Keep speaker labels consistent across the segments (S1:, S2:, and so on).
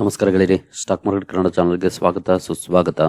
S1: ನಮಸ್ಕಾರ ಗೆಳೆಯರಿ, stock market Kannada ಚಾನಲ್ಗೆ ಸ್ವಾಗತ, ಸುಸ್ವಾಗತ.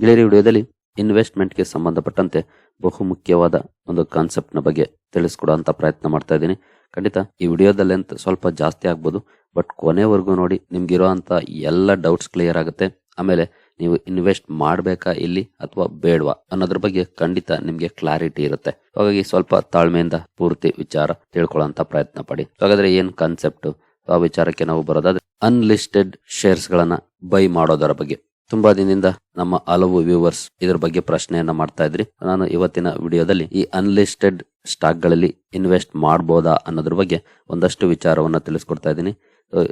S1: ಗೆಳೆಯರಿ ವಿಡಿಯೋದಲ್ಲಿ ಇನ್ವೆಸ್ಟ್ಮೆಂಟ್ಗೆ ಸಂಬಂಧಪಟ್ಟಂತೆ ಬಹುಮುಖ್ಯವಾದ ಒಂದು ಕಾನ್ಸೆಪ್ಟ್ನ ಬಗ್ಗೆ ತಿಳಿಸ್ಕೊಡೋಂಥ ಪ್ರಯತ್ನ ಮಾಡ್ತಾ ಇದ್ದೀನಿ. ಖಂಡಿತ ಈ ವಿಡಿಯೋದಲ್ಲಿ ಅಂತ ಸ್ವಲ್ಪ ಜಾಸ್ತಿ ಆಗ್ಬೋದು ಬಟ್ ಕೊನೆವರೆಗೂ ನೋಡಿ ನಿಮ್ಗಿರುವಂತ ಎಲ್ಲ ಡೌಟ್ಸ್ ಕ್ಲಿಯರ್ ಆಗುತ್ತೆ. ಆಮೇಲೆ ನೀವು ಇನ್ವೆಸ್ಟ್ ಮಾಡಬೇಕಾ, ಇಲ್ಲಿ ಅಥವಾ ಬೇಡವಾ ಅನ್ನೋದ್ರ ಬಗ್ಗೆ ಖಂಡಿತ ನಿಮಗೆ ಕ್ಲಾರಿಟಿ ಇರುತ್ತೆ. ಹಾಗಾಗಿ ಸ್ವಲ್ಪ ತಾಳ್ಮೆಯಿಂದ ಪೂರ್ತಿ ವಿಚಾರ ತಿಳ್ಕೊಳ್ಳೋಂತ ಪ್ರಯತ್ನ ಪಡಿ. ಹಾಗಾದ್ರೆ ಏನು ಕಾನ್ಸೆಪ್ಟ್ ಆ ವಿಚಾರಕ್ಕೆ ನಾವು ಬರೋದಾದ್ರೆ ಅನ್ಲಿಸ್ಟೆಡ್ ಶೇರ್ಸ್ ಗಳನ್ನ ಬೈ ಮಾಡೋದರ ಬಗ್ಗೆ. ತುಂಬಾ ದಿನದಿಂದ ನಮ್ಮ ಹಲವು ವ್ಯೂವರ್ಸ್ ಇದ್ರ ಬಗ್ಗೆ ಪ್ರಶ್ನೆಯನ್ನ ಮಾಡ್ತಾ ಇದ್ರಿ. ನಾನು ಇವತ್ತಿನ ವಿಡಿಯೋದಲ್ಲಿ ಈ ಅನ್ಲಿಸ್ಟೆಡ್ ಸ್ಟಾಕ್ಗಳಲ್ಲಿ ಇನ್ವೆಸ್ಟ್ ಮಾಡಬಹುದಾ ಅನ್ನೋದ್ರ ಬಗ್ಗೆ ಒಂದಷ್ಟು ವಿಚಾರವನ್ನ ತಿಳಿಸ್ಕೊಡ್ತಾ ಇದ್ದೀನಿ.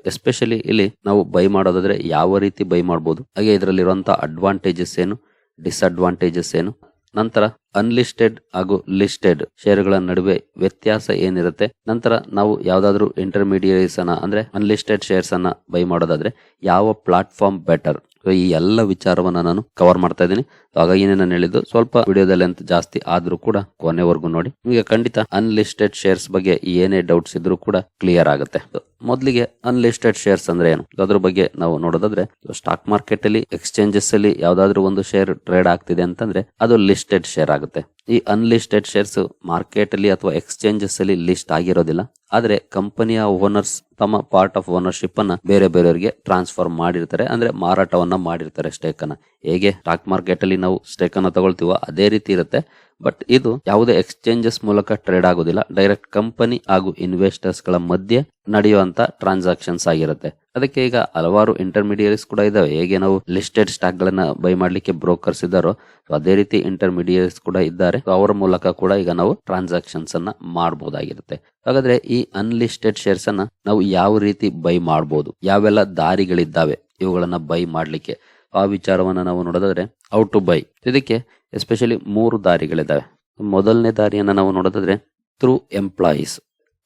S1: ಎಸ್ಪೆಷಲಿ ಇಲ್ಲಿ ನಾವು ಬೈ ಮಾಡೋದಾದ್ರೆ ಯಾವ ರೀತಿ ಬೈ ಮಾಡಬಹುದು ಹಾಗೆ ಇದರಲ್ಲಿರುವಂತಹ ಅಡ್ವಾಂಟೇಜಸ್ ಏನು ಡಿಸ್ಅಡ್ವಾಂಟೇಜಸ್ ಏನು? ನಂತರ ಅನ್ಲಿಸ್ಟೆಡ್ ಹಾಗೂ ಲಿಸ್ಟೆಡ್ ಶೇರುಗಳ ನಡುವೆ ವ್ಯತ್ಯಾಸ ಏನಿರುತ್ತೆ? ನಂತರ ನಾವು ಯಾವ್ದಾದ್ರು ಇಂಟರ್ಮೀಡಿಯೇಟ್ಸ್ ಅನ್ನ, ಅಂದ್ರೆ ಅನ್ಲಿಸ್ಟೆಡ್ ಶೇರ್ಸ್ ಅನ್ನ ಬೈ ಮಾಡೋದಾದ್ರೆ ಯಾವ ಪ್ಲಾಟ್ಫಾರ್ಮ್ ಬೆಟರ್ ಈ ಎಲ್ಲ ವಿಚಾರವನ್ನ ನಾನು ಕವರ್ ಮಾಡ್ತಾ ಇದ್ದೀನಿ. ಹಾಗಾಗಿ ನಾನು ಹೇಳಿದ್ದು, ಸ್ವಲ್ಪ ವಿಡಿಯೋದಲ್ಲಿ ಅಂತ ಜಾಸ್ತಿ ಆದ್ರೂ ಕೂಡ ಕೊನೆವರೆಗೂ ನೋಡಿ. ನಿಮಗೆ ಖಂಡಿತ ಅನ್ಲಿಸ್ಟೆಡ್ ಶೇರ್ಸ್ ಬಗ್ಗೆ ಏನೇ ಡೌಟ್ಸ್ ಇದ್ರು ಕೂಡ ಕ್ಲಿಯರ್ ಆಗುತ್ತೆ. ಮೊದಲಿಗೆ ಅನ್ಲಿಸ್ಟೆಡ್ ಶೇರ್ಸ್ ಅಂದ್ರೆ ಏನು? ಅದ್ರ ಬಗ್ಗೆ ನಾವು ನೋಡೋದಾದ್ರೆ ಸ್ಟಾಕ್ ಮಾರ್ಕೆಟ್ ಅಲ್ಲಿ ಎಕ್ಸ್ಚೇಂಜಸ್ ಅಲ್ಲಿ ಯಾವ್ದಾದ್ರು ಒಂದು ಶೇರ್ ಟ್ರೇಡ್ ಆಗ್ತಿದೆ ಅಂತಂದ್ರೆ, ಅದು ಲಿಸ್ಟೆಡ್ ಶೇರ್ ಆಗುತ್ತೆ. ಈ ಅನ್ಲಿಸ್ಟೆಡ್ ಶೇರ್ಸ್ ಮಾರ್ಕೆಟ್ ಅಲ್ಲಿ ಅಥವಾ ಎಕ್ಸ್ಚೇಂಜಸ್ ಅಲ್ಲಿ ಲಿಸ್ಟ್ ಆಗಿರೋದಿಲ್ಲ. ಆದ್ರೆ ಕಂಪನಿಯ ಓನರ್ಸ್ ತಮ್ಮ ಪಾರ್ಟ್ ಆಫ್ ಓನರ್ಶಿಪ್ ಅನ್ನ ಬೇರೆ ಬೇರೆಯವರಿಗೆ ಟ್ರಾನ್ಸ್ಫರ್ ಮಾಡಿರ್ತಾರೆ. ಅಂದ್ರೆ ಮಾರಾಟವನ್ನ ಮಾಡಿರ್ತಾರೆ ಸ್ಟೇಕ್ ಅನ್ನ. ಹೇಗೆ ಸ್ಟಾಕ್ ಮಾರ್ಕೆಟ್ ಅಲ್ಲಿ ನಾವು ಸ್ಟೇಕ್ ಅನ್ನ ತಗೊಳ್ತೀವೋ ಅದೇ ರೀತಿ ಇರುತ್ತೆ. ಬಟ್ ಇದು ಯಾವುದೇ ಎಕ್ಸ್ಚೇಂಜಸ್ ಮೂಲಕ ಟ್ರೇಡ್ ಆಗೋದಿಲ್ಲ. ಡೈರೆಕ್ಟ್ ಕಂಪನಿ ಹಾಗೂ ಇನ್ವೆಸ್ಟರ್ಸ್ಗಳ ಮಧ್ಯೆ ನಡೆಯುವಂತ ಟ್ರಾನ್ಸಾಕ್ಷನ್ಸ್ ಆಗಿರುತ್ತೆ. ಅದಕ್ಕೆ ಈಗ ಹಲವಾರು ಇಂಟರ್ಮೀಡಿಯರೀಸ್ ಕೂಡ ಇದಾವೆ. ಹೇಗೆ ನಾವು ಲಿಸ್ಟೆಡ್ ಸ್ಟಾಕ್ ಗಳನ್ನ ಬೈ ಮಾಡ್ಲಿಕ್ಕೆ ಬ್ರೋಕರ್ಸ್ ಇದ್ದಾರೋ ಅದೇ ರೀತಿ ಇಂಟರ್ಮೀಡಿಯರೀಸ್ ಕೂಡ ಇದ್ದಾರೆ. ಅವರ ಮೂಲಕ ಕೂಡ ಈಗ ನಾವು ಟ್ರಾನ್ಸಾಕ್ಷನ್ಸ್ ಅನ್ನ ಮಾಡಬಹುದಾಗಿರುತ್ತೆ ಹಾಗಾದ್ರೆ ಈ ಅನ್ಲಿಸ್ಟೆಡ್ ಶೇರ್ಸ್ ಅನ್ನ ನಾವು ಯಾವ ರೀತಿ ಬೈ ಮಾಡಬಹುದು ಯಾವೆಲ್ಲ ದಾರಿಗಳಿದ್ದಾವೆ ಇವುಗಳನ್ನ ಬೈ ಮಾಡ್ಲಿಕ್ಕೆ? ಆ ವಿಚಾರವನ್ನ ನಾವು ನೋಡೋದಾದ್ರೆ ಔಟ್ ಟು ಬೈ. ಇದಕ್ಕೆ ಎಸ್ಪೆಷಲಿ ಮೂರು ದಾರಿಗಳಿದ್ದಾವೆ ಮೊದಲನೇ ದಾರಿಯನ್ನ ನಾವು ನೋಡೋದಾದ್ರೆ ಥ್ರೂ ಎಂಪ್ಲಾಯೀಸ್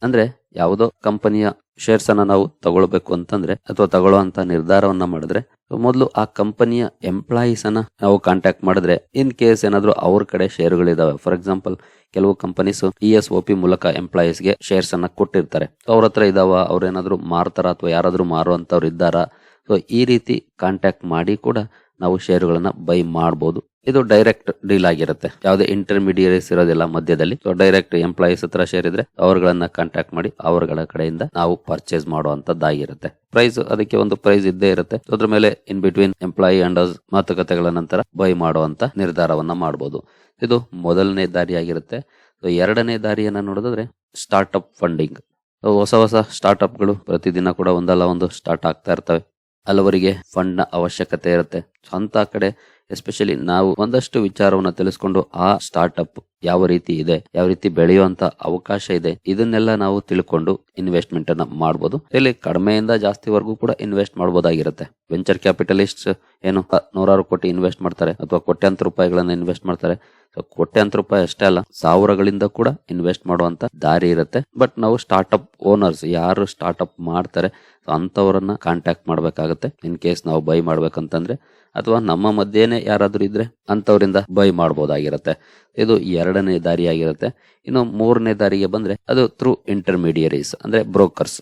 S1: ಅಂದ್ರೆ ಯಾವುದೋ ಕಂಪನಿಯ ಶೇರ್ಸ್ ಅನ್ನ ನಾವು ತಗೊಳ್ಬೇಕು ಅಂತಂದ್ರೆ ಅಥವಾ ತಗೊಳ್ಳುವಂತ ನಿರ್ಧಾರವನ್ನ ಮಾಡಿದ್ರೆ ಮೊದಲು ಆ ಕಂಪನಿಯ ಎಂಪ್ಲಾಯೀಸ್ ಅನ್ನ ನಾವು ಕಾಂಟ್ಯಾಕ್ಟ್ ಮಾಡಿದ್ರೆ ಇನ್ ಕೇಸ್ ಏನಾದ್ರು ಅವ್ರ ಕಡೆ ಶೇರ್ಗಳಿದಾವೆ ಫಾರ್ ಎಕ್ಸಾಂಪಲ್ ಕೆಲವು companies E S O P ಮೂಲಕ ಎಂಪ್ಲಾಯೀಸ್ಗೆ ಶೇರ್ಸ್ ಅನ್ನ ಕೊಟ್ಟಿರ್ತಾರೆ. ಅವ್ರ ಹತ್ರ ಇದಾವ, ಅವ್ರೇನಾದ್ರು ಮಾರ್ತಾರ ಅಥವಾ ಯಾರಾದ್ರೂ ಮಾರುವಂತವ್ರು ಇದ್ದಾರಾ ಸೊ ಈ ರೀತಿ ಕಾಂಟ್ಯಾಕ್ಟ್ ಮಾಡಿ ಕೂಡ ನಾವು ಶೇರುಗಳನ್ನ ಬೈ ಮಾಡಬಹುದು ಇದು ಡೈರೆಕ್ಟ್ ಡೀಲ್ ಆಗಿರುತ್ತೆ. ಯಾವುದೇ ಇಂಟರ್ಮೀಡಿಯೇಟ್ಸ್ ಇರೋದಿಲ್ಲ ಮಧ್ಯದಲ್ಲಿ. ಸೊ ಡೈರೆಕ್ಟ್ ಎಂಪ್ಲಾಯೀಸ್ ಹತ್ರ ಶೇರ್ ಇದ್ರೆ ಅವರುಗಳನ್ನ ಕಾಂಟ್ಯಾಕ್ಟ್ ಮಾಡಿ ಅವರುಗಳ ಕಡೆಯಿಂದ ನಾವು ಪರ್ಚೇಸ್ ಮಾಡುವಂತದ್ದಾಗಿರುತ್ತೆ. ಪ್ರೈಸ್ ಅದಕ್ಕೆ ಒಂದು ಪ್ರೈಸ್ ಇದ್ದೇ ಇರುತ್ತೆ. ಅದ್ರ ಮೇಲೆ ಇನ್ ಬಿಟ್ವೀನ್ ಎಂಪ್ಲಾಯಿ ಅಂಡ್ ಮಾತುಕತೆಗಳ ನಂತರ ಬೈ ಮಾಡುವಂತ ನಿರ್ಧಾರವನ್ನ ಮಾಡಬಹುದು ಇದು ಮೊದಲನೇ ದಾರಿಯಾಗಿರುತ್ತೆ. ಸೊ ಎರಡನೇ ದಾರಿಯನ್ನ ನೋಡೋದಾದ್ರೆ ಸ್ಟಾರ್ಟ್ಅಪ್ ಫಂಡಿಂಗ್ ಹೊಸ ಹೊಸ ಸ್ಟಾರ್ಟ್ಅಪ್ಗಳು ಪ್ರತಿದಿನ ಕೂಡ ಒಂದಲ್ಲ ಒಂದು ಸ್ಟಾರ್ಟ್ ಆಗ್ತಾ ಇರ್ತವೆ. ಹಲವರಿಗೆ ಫಂಡ್ನ ಅವಶ್ಯಕತೆ ಇರುತ್ತೆ. ಅಂತ ಕಡೆ ಎಸ್ಪೆಷಲಿ ನಾವು ಒಂದಷ್ಟು ವಿಚಾರವನ್ನ ತಿಳಿಸ್ಕೊಂಡು ಆ ಸ್ಟಾರ್ಟ್ಅಪ್ ಯಾವ ರೀತಿ ಇದೆ, ಯಾವ ರೀತಿ ಬೆಳೆಯುವಂತ ಅವಕಾಶ ಇದೆ, ಇದನ್ನೆಲ್ಲ ನಾವು ತಿಳ್ಕೊಂಡು ಇನ್ವೆಸ್ಟ್ಮೆಂಟ್ ಅನ್ನ ಮಾಡಬಹುದು ಇಲ್ಲಿ ಕಡಿಮೆಯಿಂದ ಜಾಸ್ತಿವರೆಗೂ ಕೂಡ ಇನ್ವೆಸ್ಟ್ ಮಾಡಬಹುದಾಗಿರುತ್ತೆ ವೆಂಚರ್ ಕ್ಯಾಪಿಟಲಿಸ್ಟ್ ಏನು ನೂರಾರು ಕೋಟಿ ಇನ್ವೆಸ್ಟ್ ಮಾಡ್ತಾರೆ ಅಥವಾ ಕೋಟ್ಯಾಂತರ ರೂಪಾಯಿಗಳನ್ನ ಇನ್ವೆಸ್ಟ್ ಮಾಡ್ತಾರೆ. ಸೊ ಕೋಟ್ಯಾಂತರ ರೂಪಾಯಿ ಅಷ್ಟೇ ಅಲ್ಲ, ಸಾವಿರಗಳಿಂದ ಕೂಡ ಇನ್ವೆಸ್ಟ್ ಮಾಡುವಂತ ದಾರಿ ಇರುತ್ತೆ. ಬಟ್ ನಾವು ಸ್ಟಾರ್ಟ್ಅಪ್ ಓನರ್ಸ್ ಯಾರು ಸ್ಟಾರ್ಟ್ಅಪ್ ಮಾಡ್ತಾರೆ ಅಂತವರನ್ನ ಕಾಂಟ್ಯಾಕ್ಟ್ ಮಾಡಬೇಕಾಗುತ್ತೆ. ಇನ್ ಕೇಸ್ ನಾವು ಬೈ ಮಾಡ್ಬೇಕಂತಂದ್ರೆ, ಅಥವಾ ನಮ್ಮ ಮಧ್ಯೆನೆ ಯಾರಾದ್ರೂ ಇದ್ರೆ ಅಂತವರಿಂದ ಬೈ ಮಾಡಬಹುದಾಗಿರುತ್ತೆ ಇದು ಎರಡನೇ ದಾರಿ ಆಗಿರುತ್ತೆ ಇನ್ನು ಮೂರನೇ ದಾರಿಗೆ ಬಂದ್ರೆ, ಅದು ಥ್ರೂ ಇಂಟರ್ಮೀಡಿಯರೀಸ್ ಅಂದ್ರೆ ಬ್ರೋಕರ್ಸ್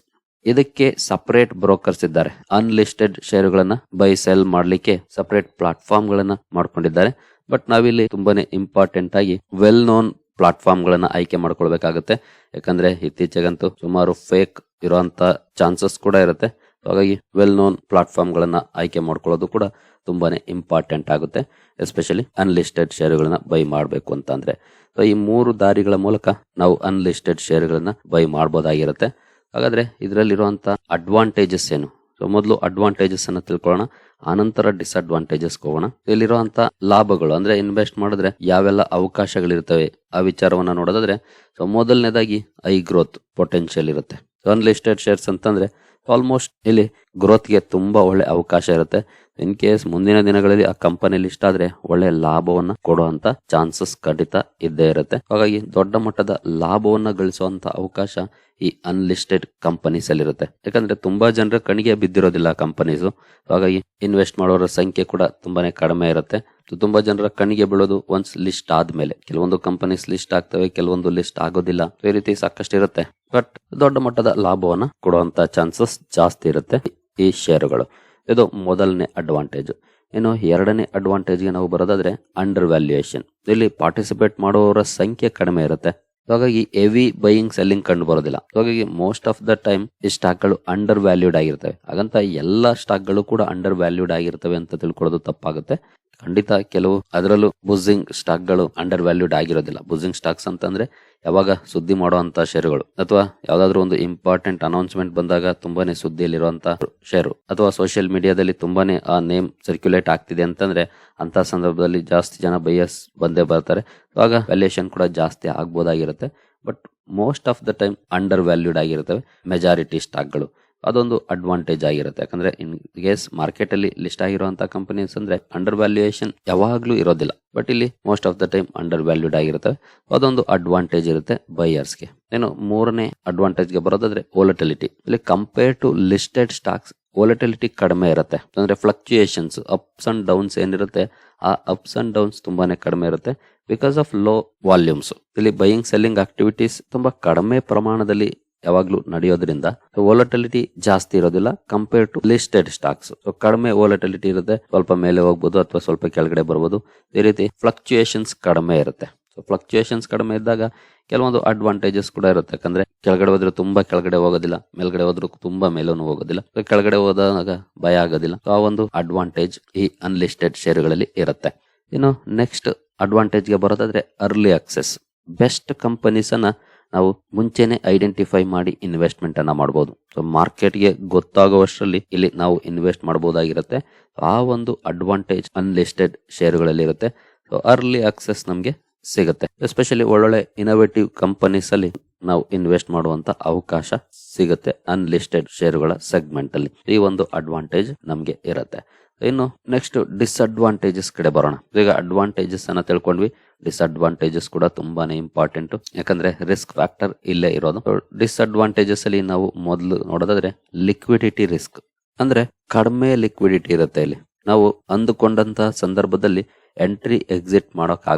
S1: ಇದಕ್ಕೆ ಸಪರೇಟ್ ಬ್ರೋಕರ್ಸ್ ಇದ್ದಾರೆ. ಅನ್ಲಿಸ್ಟೆಡ್ ಶೇರುಗಳನ್ನ ಬೈ ಸೆಲ್ ಮಾಡ್ಲಿಕ್ಕೆ ಸಪರೇಟ್ ಪ್ಲಾಟ್ಫಾರ್ಮ್ ಗಳನ್ನ ಮಾಡ್ಕೊಂಡಿದ್ದಾರೆ. ಬಟ್ ನಾವಿಲ್ಲಿ ತುಂಬಾನೇ ಇಂಪಾರ್ಟೆಂಟ್ ಆಗಿ ವೆಲ್ ನೋನ್ ಪ್ಲಾಟ್ಫಾರ್ಮ್ ಗಳನ್ನ ಆಯ್ಕೆ ಮಾಡ್ಕೊಳ್ಬೇಕಾಗುತ್ತೆ. ಯಾಕಂದ್ರೆ ಇತ್ತೀಚೆಗಂತೂ ಸುಮಾರು ಫೇಕ್ ಇರುವಂತ ಚಾನ್ಸಸ್ ಕೂಡ ಇರುತ್ತೆ. ಹಾಗಾಗಿ ವೆಲ್ ನೋನ್ ಪ್ಲಾಟ್ಫಾರ್ಮ್ ಗಳನ್ನ ಆಯ್ಕೆ ಮಾಡ್ಕೊಳ್ಳೋದು ಕೂಡ ತುಂಬಾನೇ ಇಂಪಾರ್ಟೆಂಟ್ ಆಗುತ್ತೆ. ಎಸ್ಪೆಷಲಿ ಅನ್ಲಿಸ್ಟೆಡ್ ಶೇರುಗಳನ್ನ ಬೈ ಮಾಡಬೇಕು ಅಂತಂದ್ರೆ. ಸೊ ಈ ಮೂರು ದಾರಿಗಳ ಮೂಲಕ ನಾವು ಅನ್ಲಿಸ್ಟೆಡ್ ಶೇರುಗಳನ್ನ ಬೈ ಮಾಡಬಹುದಾಗಿರುತ್ತೆ ಹಾಗಾದ್ರೆ ಇದರಲ್ಲಿರುವಂತ ಅಡ್ವಾಂಟೇಜಸ್ ಏನು? ಸೊ ಮೊದಲು ಅಡ್ವಾಂಟೇಜಸ್ ಅನ್ನ ತಿಳ್ಕೊಳ್ಳೋಣ. ಆನಂತರ ಡಿಸ್ಅಡ್ವಾಂಟೇಜಸ್ ಹೋಗೋಣ. ಇಲ್ಲಿರುವಂತ ಲಾಭಗಳು, ಅಂದ್ರೆ ಇನ್ವೆಸ್ಟ್ ಮಾಡಿದ್ರೆ ಯಾವೆಲ್ಲ ಅವಕಾಶಗಳಿರ್ತವೆ, ಆ ವಿಚಾರವನ್ನ ನೋಡೋದಾದ್ರೆ ಸೊ ಮೊದಲನೇದಾಗಿ ಐ ಗ್ರೋತ್ ಪೊಟೆನ್ಷಿಯಲ್ ಇರುತ್ತೆ. ಅನ್ಲಿಸ್ಟೆಡ್ ಶೇರ್ಸ್ ಅಂತಂದ್ರೆ ಆಲ್ಮೋಸ್ಟ್ ಇಲ್ಲಿ ಗ್ರೋತ್ಗೆ ತುಂಬಾ ಒಳ್ಳೆ ಅವಕಾಶ ಇರುತ್ತೆ. ಇನ್ ಕೇಸ್ ಮುಂದಿನ ದಿನಗಳಲ್ಲಿ ಆ ಕಂಪನಿ ಲಿಸ್ಟ್ ಆದ್ರೆ ಒಳ್ಳೆ ಲಾಭವನ್ನ ಕೊಡುವಂತ ಚಾನ್ಸಸ್ ಖಂಡಿತ ಇದ್ದೇ ಇರುತ್ತೆ. ಹಾಗಾಗಿ ದೊಡ್ಡ ಮಟ್ಟದ ಲಾಭವನ್ನ ಗಳಿಸುವಂತ ಅವಕಾಶ ಈ ಅನ್ಲಿಸ್ಟೆಡ್ ಕಂಪನೀಸ್ ಅಲ್ಲಿ ಇರುತ್ತೆ. ಯಾಕಂದ್ರೆ ತುಂಬಾ ಜನರ ಕಣಿಗೆ ಬಿದ್ದಿರೋದಿಲ್ಲ ಕಂಪನೀಸ್ ಹಾಗಾಗಿ ಇನ್ವೆಸ್ಟ್ ಮಾಡೋರ ಸಂಖ್ಯೆ ಕೂಡ ತುಂಬಾನೇ ಕಡಿಮೆ ಇರುತ್ತೆ. ತುಂಬಾ ಜನರ ಕಣಿಗೆ ಬೀಳೋದು ಒನ್ಸ್ ಲಿಸ್ಟ್ ಆದ್ಮೇಲೆ. ಕೆಲವೊಂದು ಕಂಪನೀಸ್ ಲಿಸ್ಟ್ ಆಗ್ತವೆ, ಕೆಲವೊಂದು ಲಿಸ್ಟ್ ಆಗೋದಿಲ್ಲ. ಈ ರೀತಿ ಸಾಕಷ್ಟು ಇರುತ್ತೆ ಬಟ್ ದೊಡ್ಡ ಮಟ್ಟದ ಲಾಭವನ್ನ ಕೊಡುವಂತ ಚಾನ್ಸಸ್ ಜಾಸ್ತಿ ಇರುತ್ತೆ ಈ ಷೇರುಗಳು ಇದು ಮೊದಲನೇ ಅಡ್ವಾಂಟೇಜ್ ಇನ್ನು ಎರಡನೇ ಅಡ್ವಾಂಟೇಜ್ಗೆ ನಾವು ಬರೋದಾದ್ರೆ ಅಂಡರ್ ವ್ಯಾಲ್ಯೂಯೇಷನ್ ಇಲ್ಲಿ ಪಾರ್ಟಿಸಿಪೇಟ್ ಮಾಡುವವರ ಸಂಖ್ಯೆ ಕಡಿಮೆ ಇರುತ್ತೆ. ಹಾಗಾಗಿ ಹೆವಿ ಬೈಯಿಂಗ್ ಸೆಲ್ಲಿಂಗ್ ಕಂಡು ಬರೋದಿಲ್ಲ. ಹಾಗಾಗಿ ಮೋಸ್ಟ್ ಆಫ್ ದ ಟೈಮ್ ಈ ಸ್ಟಾಕ್ಗಳು ಅಂಡರ್ ವ್ಯಾಲ್ಯೂಡ್ ಆಗಿರ್ತವೆ. ಹಾಗಂತ ಎಲ್ಲ ಸ್ಟಾಕ್ಗಳು ಕೂಡ ಅಂಡರ್ ವ್ಯಾಲ್ಯೂಡ್ ಆಗಿರ್ತವೆ ಅಂತ ತಿಳ್ಕೊಳ್ಳೋದು ತಪ್ಪಾಗುತ್ತೆ. ಖಂಡಿತ ಕೆಲವು ಅದರಲ್ಲೂ ಬುಝಿಂಗ್ ಸ್ಟಾಕ್ಗಳು ಅಂಡರ್ ವ್ಯಾಲ್ಯೂಡ್ ಆಗಿರೋದಿಲ್ಲ. ಬುಝಿಂಗ್ ಸ್ಟಾಕ್ಸ್ ಅಂತಂದ್ರೆ ಯಾವಾಗ ಸುದ್ದಿ ಮಾಡುವಂಥ ಷೇರುಗಳು ಅಥವಾ ಯಾವ್ದಾದ್ರು ಒಂದು ಇಂಪಾರ್ಟೆಂಟ್ ಅನೌನ್ಸ್ಮೆಂಟ್ ಬಂದಾಗ ತುಂಬಾನೇ ಸುದ್ದಿಯಲ್ಲಿರುವಂತ ಷೇರು ಅಥವಾ ಸೋಷಿಯಲ್ ಮೀಡಿಯಾದಲ್ಲಿ ತುಂಬಾನೇ ಆ ನೇಮ್ ಸರ್ಕ್ಯುಲೇಟ್ ಆಗ್ತಿದೆ ಅಂತಂದ್ರೆ ಅಂತ ಸಂದರ್ಭದಲ್ಲಿ ಜಾಸ್ತಿ ಜನ ಬೈಯಸ್ ಬಂದೇ ಬರ್ತಾರೆ. ಆಗ ವ್ಯಾಲ್ಯೂಯೇಷನ್ ಕೂಡ ಜಾಸ್ತಿ ಆಗ್ಬೋದಾಗಿರುತ್ತೆ. But most of the time undervalued ಆಗಿರುತ್ತವೆ ಮೆಜಾರಿಟಿ ಸ್ಟಾಕ್ಗಳು. ಅದೊಂದು ಅಡ್ವಾಂಟೇಜ್ ಆಗಿರುತ್ತೆ. ಯಾಕಂದ್ರೆ ಇನ್ ಕೇಸ್ ಮಾರ್ಕೆಟ್ ಅಲ್ಲಿ ಲಿಸ್ಟ್ ಆಗಿರುವಂತ ಕಂಪನೀಸ್ ಅಂದ್ರೆ ಅಂಡರ್ ವ್ಯಾಲ್ಯೂಯೇಷನ್ ಯಾವಾಗ್ಲೂ ಇರೋದಿಲ್ಲ. ಬಟ್ ಇಲ್ಲಿ most of the time undervalued ಆಗಿರುತ್ತೆ. ಅದೊಂದು ಅಡ್ವಾಂಟೇಜ್ ಇರುತ್ತೆ ಬೈಯರ್ಸ್ಗೆ ಏನು ಮೂರನೇ ಅಡ್ವಾಂಟೇಜ್ಗೆ ಬರೋದಾದ್ರೆ ವೋಲಟಿಲಿಟಿ ಇಲ್ಲಿ compare to listed stocks volatility ಕಡಿಮೆ ಇರುತ್ತೆ. ಅಂದ್ರೆ ಫ್ಲಕ್ಚುಯೇಷನ್ಸ್ ಅಪ್ಸ್ ಅಂಡ್ ಡೌನ್ಸ್ ಏನಿರುತ್ತೆ, ಆ ಅಪ್ಸ್ ಅಂಡ್ ಡೌನ್ಸ್ ತುಂಬಾನೇ ಕಡಿಮೆ ಇರುತ್ತೆ ಬಿಕಾಸ್ ಆಫ್ ಲೋ ವಾಲ್ಯೂಮ್ಸ್ ಇಲ್ಲಿ ಬೈಯಿಂಗ್ ಸೆಲ್ಲಿಂಗ್ ಆಕ್ಟಿವಿಟೀಸ್ ತುಂಬಾ ಕಡಿಮೆ ಪ್ರಮಾಣದಲ್ಲಿ ಯಾವಾಗ್ಲೂ ನಡೆಯೋದ್ರಿಂದ ವೋಲಟಿಲಿಟಿ ಜಾಸ್ತಿ ಇರೋದಿಲ್ಲ ಕಂಪೇರ್ ಟು ಲಿಸ್ಟೆಡ್ ಸ್ಟಾಕ್ಸ್ ಕಡಿಮೆ ವೋಲಟಿಲಿಟಿ ಇರುತ್ತೆ, ಸ್ವಲ್ಪ ಮೇಲೆ ಹೋಗ್ಬೋದು ಅಥವಾ ಸ್ವಲ್ಪ ಕೆಳಗಡೆ ಬರ್ಬೋದು. ಈ ರೀತಿ ಫ್ಲಕ್ಚುಯೇಷನ್ಸ್ ಕಡಿಮೆ ಇರುತ್ತೆ. ಸೊ ಫ್ಲಕ್ಚುಯೇಷನ್ಸ್ ಕಡಿಮೆ ಇದ್ದಾಗ ಕೆಲವೊಂದು ಅಡ್ವಾಂಟೇಜಸ್ ಕೂಡ ಇರುತ್ತೆ. ಯಾಕಂದ್ರೆ ಕೆಳಗಡೆ ಹೋದ್ರೆ ತುಂಬಾ ಕೆಳಗಡೆ ಹೋಗೋದಿಲ್ಲ, ಮೇಲ್ಗಡೆ ಹೋದ್ರೂ ತುಂಬಾ ಮೇಲೂ ಹೋಗೋದಿಲ್ಲ. ಕೆಳಗಡೆ ಹೋದಾಗ ಭಯ ಆಗೋದಿಲ್ಲ. ಆ ಒಂದು ಅಡ್ವಾಂಟೇಜ್ ಈ ಅನ್ಲಿಸ್ಟೆಡ್ ಶೇರುಗಳಲ್ಲಿ ಇರುತ್ತೆ. ಇನ್ನು ನೆಕ್ಸ್ಟ್ ಅಡ್ವಾಂಟೇಜ್ಗೆ ಬರೋದಾದ್ರೆ ಅರ್ಲಿ ಅಕ್ಸೆಸ್ ಬೆಸ್ಟ್ ಕಂಪನೀಸ್ ಅನ್ನ ನಾವು ಮುಂಚೆನೆ ಐಡೆಂಟಿಫೈ ಮಾಡಿ ಇನ್ವೆಸ್ಟ್ಮೆಂಟ್ ಅನ್ನ ಮಾಡಬಹುದು ಸೊ ಮಾರ್ಕೆಟ್ಗೆ ಗೊತ್ತಾಗುವಷ್ಟರಲ್ಲಿ ಇಲ್ಲಿ ನಾವು ಇನ್ವೆಸ್ಟ್ ಮಾಡಬಹುದಾಗಿರುತ್ತೆ ಆ ಒಂದು ಅಡ್ವಾಂಟೇಜ್ ಅನ್ಲಿಸ್ಟೆಡ್ ಶೇರುಗಳಲ್ಲಿ ಇರುತ್ತೆ. ಸೊ ಅರ್ಲಿ ಅಕ್ಸೆಸ್ ನಮಗೆ ಸಿಗುತ್ತೆ. ಎಸ್ಪೆಷಲಿ ಒಳ್ಳೊಳ್ಳೆ ಇನೋವೇಟಿವ್ ಕಂಪನೀಸ್ ಅಲ್ಲಿ ನಾವು ಇನ್ವೆಸ್ಟ್ ಮಾಡುವಂತ ಅವಕಾಶ ಸಿಗುತ್ತೆ ಅನ್ಲಿಸ್ಟೆಡ್ ಶೇರುಗಳ ಸೆಗ್ಮೆಂಟ್ ಅಲ್ಲಿ. ಈ ಒಂದು ಅಡ್ವಾಂಟೇಜ್ ನಮಗೆ ಇರುತ್ತೆ. ಇನ್ನು ನೆಕ್ಸ್ಟ್ ಡಿಸ್ಅಡ್ವಾಂಟೇಜಸ್ ಕಡೆ ಬರೋಣ. ಈಗ ಅಡ್ವಾಂಟೇಜಸ್ ಅನ್ನ ತಿಳ್ಕೊಂಡ್ವಿ. ಡಿಸ್ಅಡ್ವಾಂಟೇಜಸ್ ಕೂಡ ತುಂಬಾನೇ ಇಂಪಾರ್ಟೆಂಟ್ ಯಾಕಂದ್ರೆ ರಿಸ್ಕ್ ಫ್ಯಾಕ್ಟರ್ ಇಲ್ಲೇ ಇರೋದು. ಡಿಸ್ಅಡ್ವಾಂಟೇಜಸ್ ಅಲ್ಲಿ ನಾವು ಮೊದಲು ನೋಡೋದಾದ್ರೆ ಲಿಕ್ವಿಡಿಟಿ ರಿಸ್ಕ್ ಅಂದ್ರೆ ಕಡಿಮೆ ಲಿಕ್ವಿಡಿಟಿ ಇರುತ್ತೆ ಇಲ್ಲಿ. ನಾವು ಅಂದುಕೊಂಡಂತ ಸಂದರ್ಭದಲ್ಲಿ ಎಂಟ್ರಿ ಎಕ್ಸಿಟ್ ಮಾಡೋಕ್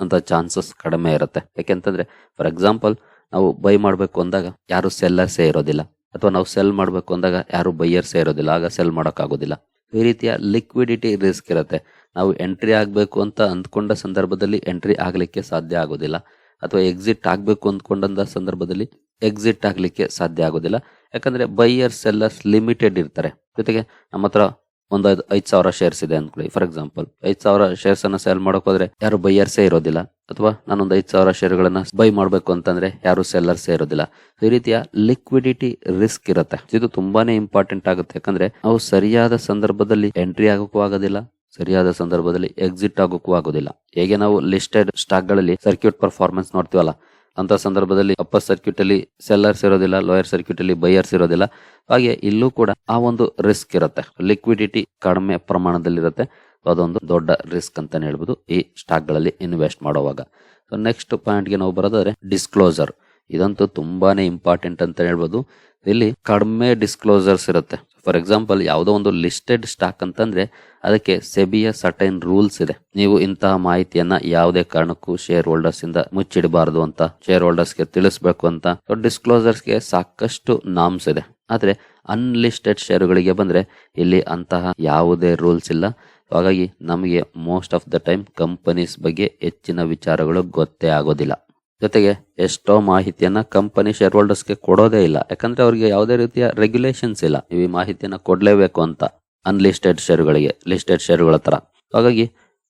S1: ಅಂತ ಚಾನ್ಸಸ್ ಕಡಿಮೆ ಇರುತ್ತೆ. ಯಾಕೆಂತಂದ್ರೆ ಫಾರ್ ಎಕ್ಸಾಂಪಲ್ ನಾವು ಬೈ ಮಾಡಬೇಕು ಅಂದಾಗ ಯಾರು ಸೆಲ್ಲರ್ಸೇ ಇರೋದಿಲ್ಲ. ಅಥವಾ ನಾವು ಸೆಲ್ ಮಾಡಬೇಕು ಅಂದಾಗ ಯಾರು ಬೈಯರ್ಸೇ ಇರೋದಿಲ್ಲ. ಆಗ ಸೆಲ್ ಮಾಡೋಕ್ಕಾಗೋದಿಲ್ಲ. ಈ ರೀತಿಯ ಲಿಕ್ವಿಡಿಟಿ ರಿಸ್ಕ್ ಇರುತ್ತೆ. ನಾವು ಎಂಟ್ರಿ ಆಗಬೇಕು ಅಂತ ಅಂದ್ಕೊಂಡ ಸಂದರ್ಭದಲ್ಲಿ ಎಂಟ್ರಿ ಆಗಲಿಕ್ಕೆ ಸಾಧ್ಯ ಆಗೋದಿಲ್ಲ. ಅಥವಾ ಎಕ್ಸಿಟ್ ಆಗಬೇಕು ಅಂದ್ಕೊಂಡಂತ ಸಂದರ್ಭದಲ್ಲಿ ಎಕ್ಸಿಟ್ ಆಗಲಿಕ್ಕೆ ಸಾಧ್ಯ ಆಗೋದಿಲ್ಲ. ಯಾಕಂದರೆ ಬೈಯರ್ ಸೆಲ್ಲರ್ಸ್ ಲಿಮಿಟೆಡ್ ಇರ್ತಾರೆ. ಜೊತೆಗೆ ನಮ್ಮ ಹತ್ರ ಒಂದು ಐದು ಸಾವಿರ ಶೇರ್ಸ್ ಇದೆ ಅನ್ಕೊಳ್ಳಿ. ಫಾರ್ ಎಕ್ಸಾಂಪಲ್ ಐದು ಸಾವಿರ ಶೇರ್ಸ್ ಅನ್ನ ಸೇಲ್ ಮಾಡಕ್ ಹೋದ್ರೆ ಯಾರು ಬೈಯರ್ಸೇ ಇರೋದಿಲ್ಲ. ಅಥವಾ ನಾನೊಂದು ಐದು ಸಾವಿರ ಶೇರ್ಗಳನ್ನ ಬೈ ಮಾಡಬೇಕು ಅಂತಂದ್ರೆ ಯಾರು ಸೆಲ್ಲರ್ಸೇ ಇರೋದಿಲ್ಲ. ಈ ರೀತಿಯ ಲಿಕ್ವಿಡಿಟಿ ರಿಸ್ಕ್ ಇರುತ್ತೆ. ಇದು ತುಂಬಾನೇ ಇಂಪಾರ್ಟೆಂಟ್ ಆಗುತ್ತೆ. ಯಾಕಂದ್ರೆ ನಾವು ಸರಿಯಾದ ಸಂದರ್ಭದಲ್ಲಿ ಎಂಟ್ರಿ ಆಗೋಕ್ಕೂ ಆಗೋದಿಲ್ಲ, ಸರಿಯಾದ ಸಂದರ್ಭದಲ್ಲಿ ಎಕ್ಸಿಟ್ ಆಗೋಕ್ಕೂ ಆಗೋದಿಲ್ಲ. ಹೇಗೆ ನಾವು ಲಿಸ್ಟೆಡ್ ಸ್ಟಾಕ್ಗಳಲ್ಲಿ ಸರ್ಕ್ಯೂಟ್ ಪರ್ಫಾರ್ಮೆನ್ಸ್ ನೋಡ್ತೀವಲ್ಲ ಅಂತ ಸಂದರ್ಭದಲ್ಲಿ ಅಪ್ಪರ್ ಸರ್ಕ್ಯೂಟ್ ಅಲ್ಲಿ ಸೆಲ್ಲರ್ಸ್ ಇರೋದಿಲ್ಲ ಲೋಯರ್ ಸರ್ಕ್ಯೂಟ್ ಅಲ್ಲಿ ಬೈಯರ್ಸ್ ಇರೋದಿಲ್ಲ ಹಾಗೆ ಇಲ್ಲೂ ಕೂಡ ಆ ಒಂದು ರಿಸ್ಕ್ ಇರುತ್ತೆ. ಲಿಕ್ವಿಡಿಟಿ ಕಡಿಮೆ ಪ್ರಮಾಣದಲ್ಲಿ ಇರುತ್ತೆ ಅದೊಂದು ದೊಡ್ಡ ರಿಸ್ಕ್ ಅಂತಾನೆ ಹೇಳ್ಬೋದು ಈ ಸ್ಟಾಕ್ಗಳಲ್ಲಿ ಇನ್ವೆಸ್ಟ್ ಮಾಡುವಾಗ. ಸೊ ನೆಕ್ಸ್ಟ್ ಪಾಯಿಂಟ್ಗೆ ನಾವು ಬರೋದಾದ್ರೆ ಡಿಸ್ಕ್ಲೋಸರ್ ಇದಂತೂ ತುಂಬಾನೇ ಇಂಪಾರ್ಟೆಂಟ್ ಅಂತ ಹೇಳ್ಬೋದು. ಇಲ್ಲಿ ಕಡಿಮೆ ಡಿಸ್ಕ್ಲೋಸರ್ಸ್ ಇರುತ್ತೆ. ಫಾರ್ ಎಕ್ಸಾಂಪಲ್ ಯಾವುದೋ ಒಂದು ಲಿಸ್ಟೆಡ್ ಸ್ಟಾಕ್ ಅಂತಂದ್ರೆ ಅದಕ್ಕೆ ಸೆಬಿಯ ಸರ್ಟೈನ್ ರೂಲ್ಸ್ ಇದೆ. ನೀವು ಇಂತಹ ಮಾಹಿತಿಯನ್ನ ಯಾವುದೇ ಕಾರಣಕ್ಕೂ ಶೇರ್ ಹೋಲ್ಡರ್ಸ್ ಇಂದ ಮುಚ್ಚಿಡಬಾರದು ಅಂತ ಶೇರ್ ಹೋಲ್ಡರ್ಸ್ಗೆ ತಿಳಿಸಬೇಕು ಅಂತ ಡಿಸ್ಕ್ಲೋಸರ್ಸ್ಗೆ ಸಾಕಷ್ಟು ನಾಮ್ಸ್ ಇದೆ. ಆದ್ರೆ ಅನ್ಲಿಸ್ಟೆಡ್ ಶೇರುಗಳಿಗೆ ಬಂದ್ರೆ ಇಲ್ಲಿ ಅಂತಹ ಯಾವುದೇ ರೂಲ್ಸ್ ಇಲ್ಲ. ಹಾಗಾಗಿ ನಮಗೆ most of the time companies ಬಗ್ಗೆ ಹೆಚ್ಚಿನ ವಿಚಾರಗಳು ಗೊತ್ತೇ ಆಗೋದಿಲ್ಲ. ಜೊತೆಗೆ ಎಷ್ಟೋ ಮಾಹಿತಿಯನ್ನ ಕಂಪನಿ ಶೇರ್ ಹೋಲ್ಡರ್ಸ್ಗೆ ಕೊಡೋದೇ ಇಲ್ಲ. ಯಾಕಂದ್ರೆ ಅವರಿಗೆ ಯಾವುದೇ ರೀತಿಯ ರೆಗ್ಯುಲೇಷನ್ಸ್ ಇಲ್ಲ. ಈ ಮಾಹಿತಿಯನ್ನ ಕೊಡಲೇಬೇಕು ಅಂತ ಅನ್ಲಿಸ್ಟೆಡ್ ಶೇರುಗಳಿಗೆ ಲಿಸ್ಟೆಡ್ ಶೇರುಗಳ ತರ ಹಾಗಾಗಿ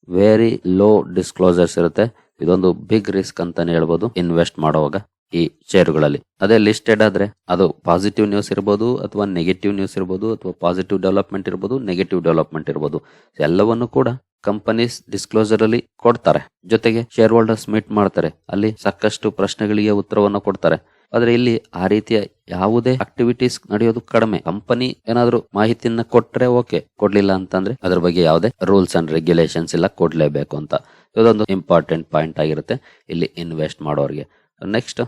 S1: ವೆರಿ ಲೋ ಡಿಸ್ಕ್ಲೋಸರ್ಸ್ ಇರುತ್ತೆ. ಇದೊಂದು ಬಿಗ್ ರಿಸ್ಕ್ ಅಂತಾನೆ ಹೇಳ್ಬೋದು ಇನ್ವೆಸ್ಟ್ ಮಾಡುವಾಗ ಈ ಶೇರುಗಳಲ್ಲಿ ಅದೇ ಲಿಸ್ಟೆಡ್ ಆದ್ರೆ ಅದು ಪಾಸಿಟಿವ್ ನ್ಯೂಸ್ ಇರ್ಬೋದು ಅಥವಾ ನೆಗೆಟಿವ್ ನ್ಯೂಸ್ ಇರ್ಬೋದು ಅಥವಾ ಪಾಸಿಟಿವ್ ಡೆವಲಪ್ಮೆಂಟ್ ಇರ್ಬೋದು ನೆಗೆಟಿವ್ ಡೆವಲಪ್ಮೆಂಟ್ ಇರ್ಬೋದು. ಎಲ್ಲವನ್ನು ಕೂಡ ಕಂಪನೀಸ್ ಡಿಸ್ಕ್ಲೋಸರ್ ಅಲ್ಲಿ ಕೊಡ್ತಾರೆ. ಜೊತೆಗೆ ಶೇರ್ ಹೋಲ್ಡರ್ಸ್ ಮೀಟ್ ಮಾಡ್ತಾರೆ. ಅಲ್ಲಿ ಸಾಕಷ್ಟು ಪ್ರಶ್ನೆಗಳಿಗೆ ಉತ್ತರವನ್ನು ಕೊಡ್ತಾರೆ. ಆದ್ರೆ ಇಲ್ಲಿ ಆ ರೀತಿಯ ಯಾವುದೇ ಆಕ್ಟಿವಿಟೀಸ್ ನಡೆಯೋದು ಕಡಿಮೆ. ಕಂಪನಿ ಏನಾದ್ರು ಮಾಹಿತಿಯನ್ನ ಕೊಟ್ರೆ ಓಕೆ ಕೊಡ್ಲಿಲ್ಲ ಅಂತಂದ್ರೆ ಅದ್ರ ಬಗ್ಗೆ ಯಾವುದೇ ರೂಲ್ಸ್ ಅಂಡ್ ರೆಗ್ಯುಲೇಷನ್ಸ್ ಇಲ್ಲ. ಕೊಡ್ಲೇಬೇಕು ಅಂತ. ಇದೊಂದು ಇಂಪಾರ್ಟೆಂಟ್ ಪಾಯಿಂಟ್ ಆಗಿರುತ್ತೆ. ಇಲ್ಲಿ ಇನ್ವೆಸ್ಟ್ ಮಾಡೋರಿಗೆ. Next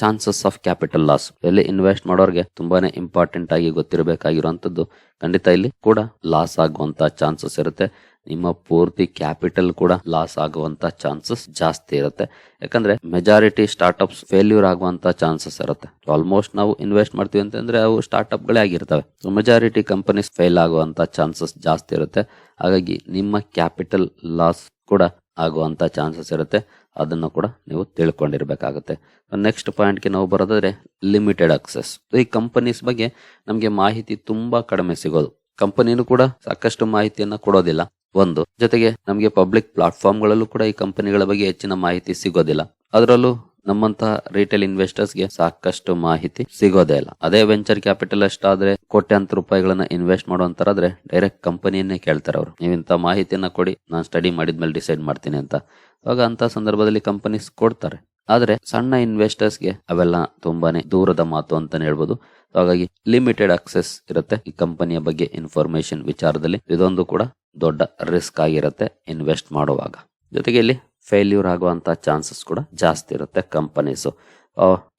S1: chances of capital loss ಇಲ್ಲಿ ಇನ್ವೆಸ್ಟ್ ಮಾಡೋರಿಗೆ ತುಂಬಾನೇ ಇಂಪಾರ್ಟೆಂಟ್ ಆಗಿ ಗೊತ್ತಿರಬೇಕಾಗಿರುವಂತದ್ದು ಖಂಡಿತ ಇಲ್ಲಿ ಕೂಡ ಲಾಸ್ ಆಗುವಂತ ಚಾನ್ಸಸ್ ಇರುತ್ತೆ. ನಿಮ್ಮ ಪೂರ್ತಿ ಕ್ಯಾಪಿಟಲ್ ಕೂಡ ಲಾಸ್ ಆಗುವಂತ ಚಾನ್ಸಸ್ ಜಾಸ್ತಿ ಇರುತ್ತೆ. ಯಾಕಂದ್ರೆ ಮೆಜಾರಿಟಿ ಸ್ಟಾರ್ಟ್ಅಪ್ಸ್ ಫೇಲ್ಯೂರ್ ಆಗುವಂತ ಚಾನ್ಸಸ್ ಇರುತ್ತೆ. ಆಲ್ಮೋಸ್ಟ್ ನಾವು ಇನ್ವೆಸ್ಟ್ ಮಾಡ್ತೀವಿ ಅಂತಂದ್ರೆ ಅವು ಸ್ಟಾರ್ಟ್ಅಪ್ ಗಳೇ ಆಗಿರ್ತವೆ. ಮೆಜಾರಿಟಿ ಕಂಪನೀಸ್ ಫೇಲ್ ಆಗುವಂತ ಚಾನ್ಸಸ್ ಜಾಸ್ತಿ ಇರುತ್ತೆ. ಹಾಗಾಗಿ ನಿಮ್ಮ ಕ್ಯಾಪಿಟಲ್ ಲಾಸ್ ಕೂಡ ಆಗುವಂತ ಚಾನ್ಸಸ್ ಇರುತ್ತೆ. ಅದನ್ನು ಕೂಡ ನೀವು ತಿಳ್ಕೊಂಡಿರ್ಬೇಕಾಗುತ್ತೆ. ನೆಕ್ಸ್ಟ್ ಪಾಯಿಂಟ್ಗೆ ನಾವು ಬರೋದಾದ್ರೆ ಲಿಮಿಟೆಡ್ ಅಕ್ಸೆಸ್ ಈ ಕಂಪನೀಸ್ ಬಗ್ಗೆ ನಮಗೆ ಮಾಹಿತಿ ತುಂಬಾ ಕಡಿಮೆ ಸಿಗೋದು. ಕಂಪನಿನೂ ಕೂಡ ಸಾಕಷ್ಟು ಮಾಹಿತಿಯನ್ನ ಕೊಡೋದಿಲ್ಲ. ಒಂದು. ಜೊತೆಗೆ ನಮಗೆ ಪಬ್ಲಿಕ್ ಪ್ಲಾಟ್ಫಾರ್ಮ್ಗಳಲ್ಲೂ ಕೂಡ ಈ ಕಂಪನಿಗಳ ಬಗ್ಗೆ ಹೆಚ್ಚಿನ ಮಾಹಿತಿ ಸಿಗೋದಿಲ್ಲ. ಅದರಲ್ಲೂ ನಮ್ಮಂತಹ ರಿಟೇಲ್ ಇನ್ವೆಸ್ಟರ್ಸ್ಗೆ ಸಾಕಷ್ಟು ಮಾಹಿತಿ ಸಿಗೋದೇ ಇಲ್ಲ. ಅದೇ ವೆಂಚರ್ ಕ್ಯಾಪಿಟಲ್ ಅಷ್ಟಾದ್ರೆ ಕೋಟ್ಯಾಂತರ ರೂಪಾಯಿಗಳನ್ನ ಇನ್ವೆಸ್ಟ್ ಮಾಡುವಂತಾರಾದ್ರೆ ಡೈರೆಕ್ಟ್ ಕಂಪನಿಯನ್ನೇ ಕೇಳ್ತಾರೆ ಅವರು. ನೀವು ಇಂಥ ಮಾಹಿತಿಯನ್ನ ಕೊಡಿ, ನಾನು ಸ್ಟಡಿ ಮಾಡಿದ್ಮೇಲೆ ಡಿಸೈಡ್ ಮಾಡ್ತೀನಿ ಅಂತ. ಅವಾಗ ಅಂತ ಸಂದರ್ಭದಲ್ಲಿ ಕಂಪನೀಸ್ ಕೊಡ್ತಾರೆ. ಆದ್ರೆ ಸಣ್ಣ ಇನ್ವೆಸ್ಟರ್ಸ್ಗೆ ಅವೆಲ್ಲ ತುಂಬಾನೇ ದೂರದ ಮಾತು ಅಂತಾನೆ ಹೇಳ್ಬೋದು. ಹಾಗಾಗಿ ಲಿಮಿಟೆಡ್ ಅಕ್ಸೆಸ್ ಇರುತ್ತೆ. ಈ ಕಂಪನಿಯ ಬಗ್ಗೆ ಇನ್ಫಾರ್ಮೇಶನ್ ವಿಚಾರದಲ್ಲಿ ಇದೊಂದು ಕೂಡ ದೊಡ್ಡ ರಿಸ್ಕ್ ಆಗಿರುತ್ತೆ ಇನ್ವೆಸ್ಟ್ ಮಾಡುವಾಗ. ಜೊತೆಗೆ ಇಲ್ಲಿ ಫೇಲ್ಯೂರ್ ಆಗುವಂತ ಚಾನ್ಸಸ್ ಕೂಡ ಜಾಸ್ತಿ ಇರುತ್ತೆ ಕಂಪನೀಸ್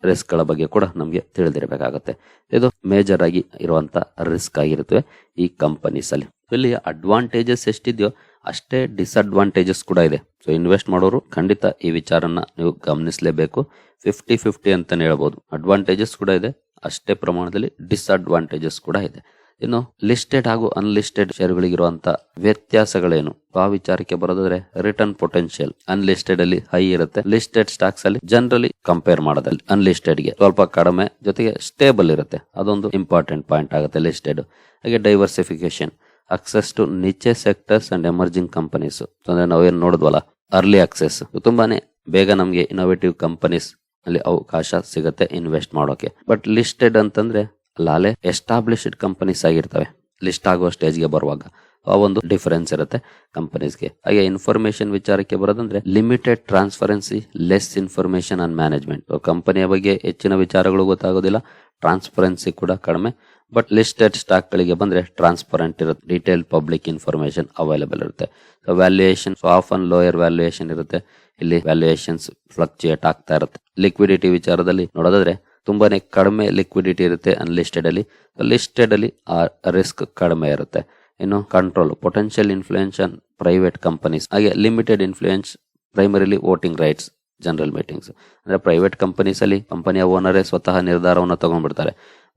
S1: ರಿಸ್ಕ್ಗಳ ಬಗ್ಗೆ ಕೂಡ ನಮಗೆ ತಿಳಿದಿರಬೇಕಾಗುತ್ತೆ. ಇದು ಮೇಜರ್ ಆಗಿ ಇರುವಂತ ರಿಸ್ಕ್ ಆಗಿರುತ್ತವೆ ಈ ಕಂಪನೀಸ್ ಅಲ್ಲಿ. ಇಲ್ಲಿ ಅಡ್ವಾಂಟೇಜಸ್ ಎಷ್ಟಿದೆಯೋ ಅಷ್ಟೇ ಡಿಸ್ಅಡ್ವಾಂಟೇಜಸ್ ಕೂಡ ಇದೆ. ಸೊ ಇನ್ವೆಸ್ಟ್ ಮಾಡೋರು ಖಂಡಿತ ಈ ವಿಚಾರನ ನೀವು ಗಮನಿಸಲೇಬೇಕು. ಫಿಫ್ಟಿ ಫಿಫ್ಟಿ ಅಂತಲೇ ಹೇಳ್ಬೋದು. ಅಡ್ವಾಂಟೇಜಸ್ ಕೂಡ ಇದೆ. ಅಷ್ಟೇ ಪ್ರಮಾಣದಲ್ಲಿ ಡಿಸ್ಅಡ್ವಾಂಟೇಜಸ್ ಕೂಡ ಇದೆ. ಇನ್ನು ಲಿಸ್ಟೆಡ್ ಹಾಗೂ ಅನ್ಲಿಸ್ಟೆಡ್ ಶೇರುಗಳಿಗಿರುವಂತ ವ್ಯತ್ಯಾಸಗಳೇನು? ಆ ವಿಚಾರಕ್ಕೆ ಬರೋದಾದ್ರೆ ರಿಟರ್ನ್ ಪೊಟೆನ್ಷಿಯಲ್ ಅನ್ಲಿಸ್ಟೆಡ್ ಅಲ್ಲಿ ಹೈ ಇರುತ್ತೆ. ಲಿಸ್ಟೆಡ್ ಸ್ಟಾಕ್ಸ್ ಅಲ್ಲಿ ಜನರಲಿ ಕಂಪೇರ್ ಮಾಡೋದಲ್ಲಿ ಅನ್ಲಿಸ್ಟೆಡ್ಗೆ. ಸ್ವಲ್ಪ ಕಡಿಮೆ ಜೊತೆಗೆ ಸ್ಟೇಬಲ್ ಇರುತ್ತೆ. ಅದೊಂದು ಇಂಪಾರ್ಟೆಂಟ್ ಪಾಯಿಂಟ್ ಆಗುತ್ತೆ ಲಿಸ್ಟೆಡ್ ಹಾಗೆ diversification access to niche sectors and emerging companies ಅಂದ್ರೆ ನಾವೇನು ನೋಡಿದ್ವಲ್ಲ? ಅರ್ಲಿ ಅಕ್ಸೆಸ್ ತುಂಬಾನೇ ಬೇಗ ನಮಗೆ ಇನೋವೇಟಿವ್ ಕಂಪನೀಸ್ ಅಲ್ಲಿ ಅವಕಾಶ ಸಿಗುತ್ತೆ ಇನ್ವೆಸ್ಟ್ ಮಾಡೋಕೆ. ಬಟ್ ಲಿಸ್ಟೆಡ್ ಅಂತಂದ್ರೆ ಲಾಲೆ ಎಸ್ಟಾಬ್ಲಿಷ್ಡ್ ಕಂಪನೀಸ್ ಆಗಿರ್ತವೆ. ಲಿಸ್ಟ್ ಆಗೋ ಸ್ಟೇಜ್ಗೆ ಬರುವಾಗ. ಆ ಒಂದು ಡಿಫರೆನ್ಸ್ ಇರುತ್ತೆ ಕಂಪನೀಸ್ಗೆ ಹಾಗೆ ಇನ್ಫಾರ್ಮೇಶನ್ ವಿಚಾರಕ್ಕೆ ಬರೋದಂದ್ರೆ limited transparency less information on management ಕಂಪನಿಯ ಬಗ್ಗೆ ಹೆಚ್ಚಿನ ವಿಚಾರಗಳು ಗೊತ್ತಾಗೋದಿಲ್ಲ ಟ್ರಾನ್ಸ್ಪರೆನ್ಸಿ ಕೂಡ ಕಡಿಮೆ ಬಟ್ ಲಿಸ್ಟೆಡ್ ಸ್ಟಾಕ್ ಗಳಿಗೆ ಬಂದ್ರೆ ಟ್ರಾನ್ಸ್ಪರೆಂಟ್ ಇರುತ್ತೆ ಡೀಟೇಲ್ ಪಬ್ಲಿಕ್ ಇನ್ಫಾರ್ಮೇಶನ್ ಅವೈಲೇಬಲ್ ಇರುತ್ತೆ. Valuation of an lower valuation ಇರುತ್ತೆ. ಇಲ್ಲಿ ವ್ಯಾಲ್ಯೂಯೇಷನ್ಸ್ ಫ್ಲಕ್ಚುಯೇಟ್ ಆಗ್ತಾ ಇರುತ್ತೆ. ಲಿಕ್ವಿಡಿಟಿ ವಿಚಾರದಲ್ಲಿ ನೋಡೋದಾದ್ರೆ ತುಂಬಾನೇ ಕಡಿಮೆ ಲಿಕ್ವಿಡಿಟಿ ಇರುತ್ತೆ ಅನ್ಲಿಸ್ಟೆಡ್ ಅಲ್ಲಿ. ಲಿಸ್ಟೆಡ್ ಅಲ್ಲಿ ಆ ರಿಸ್ಕ್ ಕಡಿಮೆ ಇರುತ್ತೆ. ಇನ್ನು control potential influence private companies ಹಾಗೆ limited influence primarily voting rights general meetings ಅಂದರೆ ಪ್ರೈವೇಟ್ ಕಂಪನೀಸ್ ಅಲ್ಲಿ ಕಂಪನಿಯ ಓನರೇ ಸ್ವತಃ ನಿರ್ಧಾರವನ್ನು ತಗೊಂಡ್ಬಿಡ್ತಾರೆ.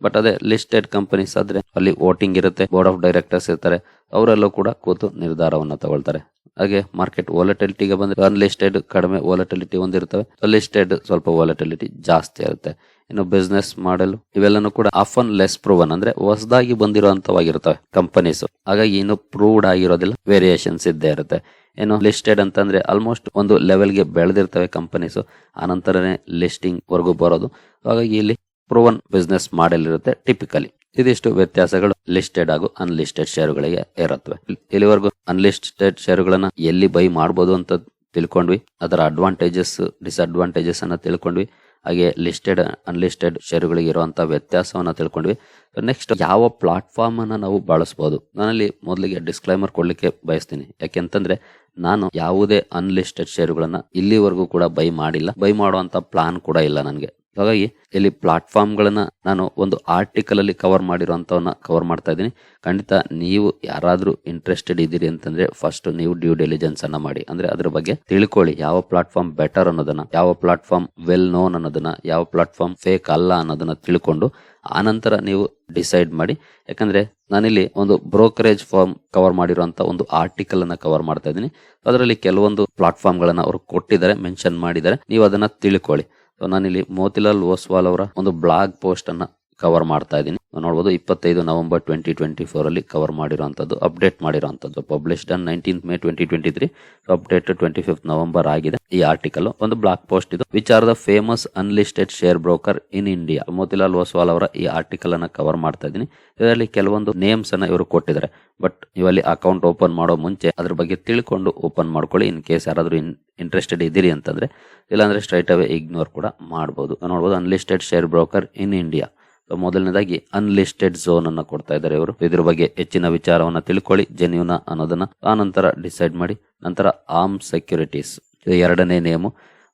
S1: ಬಟ್ ಅದೇ ಲಿಸ್ಟೆಡ್ ಕಂಪನೀಸ್ ಆದ್ರೆ ಅಲ್ಲಿ ವೋಟಿಂಗ್ ಇರುತ್ತೆ ಬೋರ್ಡ್ ಆಫ್ ಡೈರೆಕ್ಟರ್ಸ್ ಇರ್ತಾರೆ, ಅವರೆಲ್ಲೂ ಕೂಡ ಕೂತು ನಿರ್ಧಾರವನ್ನು ತಗೊಳ್ತಾರೆ. ಹಾಗೆ ಮಾರ್ಕೆಟ್ ವಾಲಟಿಲಿಟಿಗೆ ಬಂದ್ರೆ ಅನ್ಲಿಸ್ಟೆಡ್ ಕಡಿಮೆ ವಾಲಟಿಲಿಟಿ ಹೊಂದಿರ್ತವೆ ಲಿಸ್ಟೆಡ್ ಸ್ವಲ್ಪ ವಾಲಟಿಲಿಟಿ ಜಾಸ್ತಿ ಇರುತ್ತೆ. ಇನ್ನು ಬಿಸ್ನೆಸ್ ಮಾಡಲು ಇವೆಲ್ಲನೂ ಕೂಡ ಆಫನ್ ಲೆಸ್ ಪ್ರೂವನ್ ಅಂದ್ರೆ ಹೊಸದಾಗಿ ಬಂದಿರುವಂತವಾಗಿರುತ್ತವೆ ಕಂಪನೀಸ್ ಹಾಗಾಗಿ ಇನ್ನು ಪ್ರೂವ್ಡ್ ಆಗಿರೋದಿಲ್ಲ ವೇರಿಯೇಷನ್ಸ್ ಇದ್ದೇ ಇರುತ್ತೆ. ಏನು ಲಿಸ್ಟೆಡ್ ಅಂತಂದ್ರೆ ಆಲ್ಮೋಸ್ಟ್ ಒಂದು ಲೆವೆಲ್ಗೆ ಬೆಳೆದಿರ್ತವೆ ಕಂಪನೀಸ್ ಆನಂತರನೇ ಲಿಸ್ಟಿಂಗ್ ವರ್ಗೂ ಬರೋದು. ಹಾಗಾಗಿ ಇಲ್ಲಿ ಪ್ರೂವನ್ ಬಿಸ್ನೆಸ್ ಮಾಡೆಲ್ ಇರುತ್ತೆ ಟಿಪಿಕಲಿ ಇದಿಷ್ಟು ವ್ಯತ್ಯಾಸಗಳು ಲಿಸ್ಟೆಡ್ ಹಾಗೂ ಅನ್ಲಿಸ್ಟೆಡ್ ಶೇರುಗಳಿಗೆ ಇರುತ್ತವೆ. ಇಲ್ಲಿವರೆಗೂ ಅನ್ಲಿಸ್ಟೆಡ್ ಶೇರುಗಳನ್ನ ಎಲ್ಲಿ ಬೈ ಮಾಡಬಹುದು ಅಂತ ತಿಳ್ಕೊಂಡ್ವಿ. ಅದರ ಅಡ್ವಾಂಟೇಜಸ್ ಡಿಸ್ಅಡ್ವಾಂಟೇಜಸ್ ಅನ್ನ ತಿಳ್ಕೊಂಡ್ವಿ. ಹಾಗೆ ಲಿಸ್ಟೆಡ್ ಅನ್ಲಿಸ್ಟೆಡ್ ಶೇರುಗಳಿಗೆ ಇರುವಂಥ ವ್ಯತ್ಯಾಸವನ್ನ ತಿಳ್ಕೊಂಡ್ವಿ. ನೆಕ್ಸ್ಟ್ ಯಾವ ಪ್ಲಾಟ್ಫಾರ್ಮ್ ಅನ್ನ ನಾವು ಬಳಸ್ಬೋದು? ನಾನಲ್ಲಿ ಮೊದಲಿಗೆ ಡಿಸ್ಕ್ಲೈಮರ್ ಕೊಡ್ಲಿಕ್ಕೆ ಬಯಸ್ತೀನಿ. ಯಾಕೆಂತಂದ್ರೆ, ನಾನು ಯಾವುದೇ ಅನ್ಲಿಸ್ಟೆಡ್ ಶೇರುಗಳನ್ನ ಇಲ್ಲಿವರೆಗೂ ಕೂಡ ಬೈ ಮಾಡಿಲ್ಲ. ಬೈ ಮಾಡುವಂತ ಪ್ಲಾನ್ ಕೂಡ ಇಲ್ಲ ನನಗೆ. ಹಾಗಾಗಿ ಇಲ್ಲಿ ಪ್ಲಾಟ್ಫಾರ್ಮ್ಗಳನ್ನು ನಾನು ಒಂದು ಆರ್ಟಿಕಲ್ ಅಲ್ಲಿ ಕವರ್ ಮಾಡಿರುವಂತವನ್ನ ಕವರ್ ಮಾಡ್ತಾ ಇದ್ದೀನಿ. ಖಂಡಿತ ನೀವು ಯಾರಾದರೂ ಇಂಟ್ರೆಸ್ಟೆಡ್ ಇದ್ದೀರಿ ಅಂತಂದ್ರೆ ಫಸ್ಟ್ ನೀವು ಡ್ಯೂ ಡೆಲಿಜೆನ್ಸ್ ಅನ್ನ ಮಾಡಿ. ಅಂದ್ರೆ ಅದ್ರ ಬಗ್ಗೆ ತಿಳ್ಕೊಳ್ಳಿ ಯಾವ ಪ್ಲಾಟ್ಫಾರ್ಮ್ ಬೆಟರ್ ಅನ್ನೋದನ್ನ, ಯಾವ ಪ್ಲಾಟ್ಫಾರ್ಮ್ ವೆಲ್ ನೋನ್ ಅನ್ನೋದನ್ನ, ಯಾವ ಪ್ಲಾಟ್ಫಾರ್ಮ್ ಫೇಕ್ ಅಲ್ಲ ಅನ್ನೋದನ್ನ ತಿಳ್ಕೊಂಡು ಆನಂತರ ನೀವು ಡಿಸೈಡ್ ಮಾಡಿ. ಯಾಕಂದ್ರೆ ನಾನಿಲ್ಲಿ ಒಂದು ಬ್ರೋಕರೇಜ್ ಫಾರ್ಮ್ ಕವರ್ ಮಾಡಿರುವಂತ ಒಂದು ಆರ್ಟಿಕಲ್ ಅನ್ನ ಕವರ್ ಮಾಡ್ತಾ ಇದ್ದೀನಿ. ಅದರಲ್ಲಿ ಕೆಲವೊಂದು ಪ್ಲಾಟ್ಫಾರ್ಮ್ಗಳನ್ನು ಅವರು ಕೊಟ್ಟಿದ್ದಾರೆ ಮೆನ್ಷನ್ ಮಾಡಿದ್ದಾರೆ. ನೀವು ಅದನ್ನ ತಿಳ್ಕೊಳ್ಳಿ. ನಾನಿಲ್ಲಿ ಮೋತಿಲಾಲ್ ಓಸ್ವಾಲ್ ಅವರ ಒಂದು ಬ್ಲಾಗ್ ಪೋಸ್ಟ್ ಅನ್ನ ಕವರ್ ಮಾಡ್ತಾ ಇದ್ದೀನಿ ನೋಡ್ಬೋದು ಇಪ್ಪತ್ತೈದು ನವೆಂಬರ್ ಟ್ವೆಂಟಿ ಟ್ವೆಂಟಿ ಫೋರ್ ಅಲ್ಲಿ ಕವರ್ ಮಾಡಿರುವಂತದ್ದು ಅಪ್ಡೇಟ್ ಮಾಡಿರುವಂತದ್ದು publish done nineteen May twenty twenty three update twenty fifth November ಆಗಿದೆ ಈ ಆರ್ಟಿಕಲ್ ಒಂದು ಬ್ಲಾಕ್ ಪೋಸ್ಟ್ ಇದು. Which are the famous unlisted share broker in India Motilal Oswal ಅವರ ಈ article ಅನ್ನ ಕವರ್ ಮಾಡ್ತಾ ಇದ್ದೀನಿ ಇದರಲ್ಲಿ ಕೆಲವೊಂದು ನೇಮ್ಸ್ ಅನ್ನ ಇವರು ಕೊಟ್ಟಿದ್ದಾರೆ. ಬಟ್ ಇವಲ್ಲಿ ಅಕೌಂಟ್ ಓಪನ್ ಮಾಡೋ ಮುಂಚೆ ಅದ್ರ ಬಗ್ಗೆ ತಿಳ್ಕೊಂಡು ಓಪನ್ ಮಾಡ್ಕೊಳ್ಳಿ. ಇನ್ ಕೇಸ್ ಯಾರಾದ್ರೂ ಇಂಟ್ರೆಸ್ಟೆಡ್ ಇದ್ದೀರಿ ಅಂತಂದ್ರೆ, ಇಲ್ಲಾಂದ್ರೆ ಸ್ಟ್ರೈಟ್ ಅವೇ ಇಗ್ನೋರ್ ಕೂಡ ಮಾಡಬಹುದು ನೋಡಬಹುದು unlisted share broker in India ಮೊದಲನೇದಾಗಿ ಅನ್ಲಿಸ್ಟೆಡ್ ಝೋನ್ ಅನ್ನ ಕೊಡ್ತಾ ಇದ್ದಾರೆ ಇವರು. ಇದ್ರ ಬಗ್ಗೆ ಹೆಚ್ಚಿನ ವಿಚಾರವನ್ನ ತಿಳ್ಕೊಳ್ಳಿ ಜೆನ್ಯೂನ ಅನ್ನೋದನ್ನ. ಆನಂತರ ನಂತರ ಡಿಸೈಡ್ ಮಾಡಿ, ನಂತರ ಆರ್ಮ್ ಸೆಕ್ಯೂರಿಟೀಸ್ ಎರಡನೇ ನೇಮು